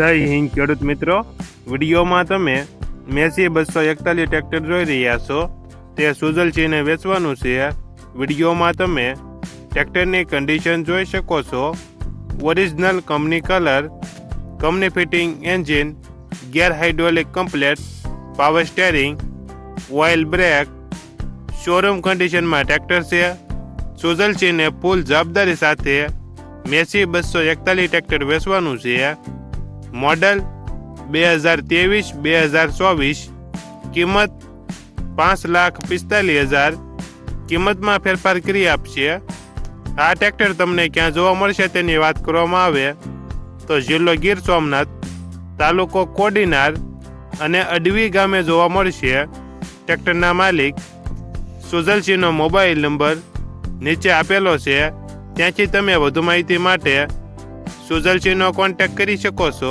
જય હિન્દ, ખેડૂત મિત્રો. વિડીયોમાં તમે મેસી બસો એકતાલીસ ટ્રેક્ટર જોઈ રહ્યા છો. તે સુઝલચીને વેચવાનું છે. વિડીયોમાં તમે ટ્રેક્ટરની કન્ડિશન જોઈ શકો છો. Original company colour company fitting engine gear hydraulic complete power steering oil brake showroom કન્ડિશનમાં ટ્રેક્ટર છે. સુઝલચીને ફૂલ જવાબદારી સાથે મેસી બસો એકતાલીસ ટ્રેક્ટર વેચવાનું છે. મોડલ બે હજાર ત્રેવીસ, બે હજાર ચોવીસ. કિંમત પાંચ લાખ પિસ્તાલીસ હજાર. કિંમતમાં ફેરફાર કરી આપશે. આ ટ્રેક્ટર તમને ક્યાં જોવા મળશે તેની વાત કરવામાં આવે. તો જિલ્લો ગીર સોમનાથ, તાલુકો કોડીનાર અને અડવી ગામે જોવા મળશે. ટ્રેક્ટરના માલિક સુઝલસિંહનો મોબાઈલ નંબર નીચે આપેલો છે. ત્યાંથી તમે વધુ માહિતી માટે સુઝલસિંહનો કોન્ટેક્ટ કરી શકો છો.